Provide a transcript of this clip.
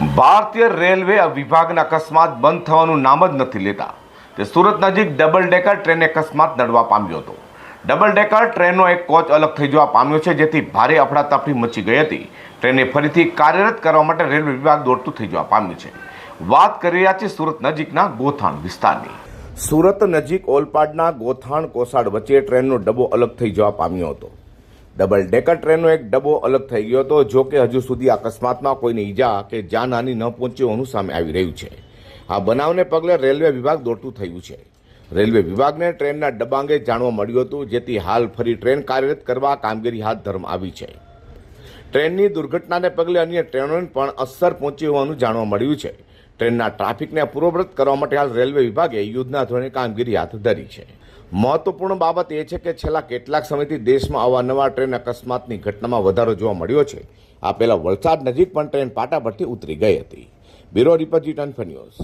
ભારતીય રેલવે વિભાગના અકસ્માત બંધ થવાનું નામ જ નથી લેતા. તે સુરત નજીક ડબલ ડેકર ટ્રેન અકસ્માત નડવા પામ્યો હતો. ડબલ ડેકર ટ્રેનનો એક કોચ અલગ થઈ જવા પામ્યો છે, જેથી ભારે અફડાતફડી મચી ગઈ હતી. ટ્રેને ફરીથી કાર્યરત કરવા માટે રેલવે વિભાગ દોડતું થઈ જવા પામ્યું છે. વાત કરી રહ્યા છે સુરત નજીકના ગોથાણ વિસ્તારની. સુરત નજીક ઓલપાડના ગોથાણ કોસાડ વચ્ચે ટ્રેનનો ડબ્બો અલગ થઈ જવા પામ્યો હતો. ડબલ ડેકર ટ્રેનનો એક ડબ્બો અલગ થઈ ગયો હતો, જો કે હજુ સુધી અકસ્માતમાં કોઈને ઈજા કે જાનહાની ન પહોંચી હોવાનું સામે આવી રહ્યું છે. આ બનાવને પગલે રેલવે વિભાગ દોડતું થયું છે. રેલવે વિભાગને ટ્રેનના ડબ્બા અંગે જાણવા મળ્યું હતું, જેથી હાલ ફરી ટ્રેન કાર્યરત કરવા કામગીરી હાથ ધરવામાં આવી છે. ટ્રેનની દુર્ઘટનાને પગલે અન્ય ટ્રેનોને પણ અસર પહોંચી હોવાનું જાણવા મળ્યું છે. ટ્રેનના ટ્રાફિકને પૂર્વવ્રત કરવા માટે હાલ રેલવે વિભાગે યુદ્ધના ધોરણે કામગીરી હાથ ધરી છે. મહત્વપૂર્ણ બાબત એ છે કે છેલ્લા કેટલાક સમયથી દેશમાં અવારનવાર ટ્રેન અકસ્માતની ઘટનામાં વધારો જોવા મળ્યો છે. આ પહેલા વલસાડ નજીક પણ ટ્રેન પાટા પરથી ઉતરી ગઈ હતી. Bureau report news.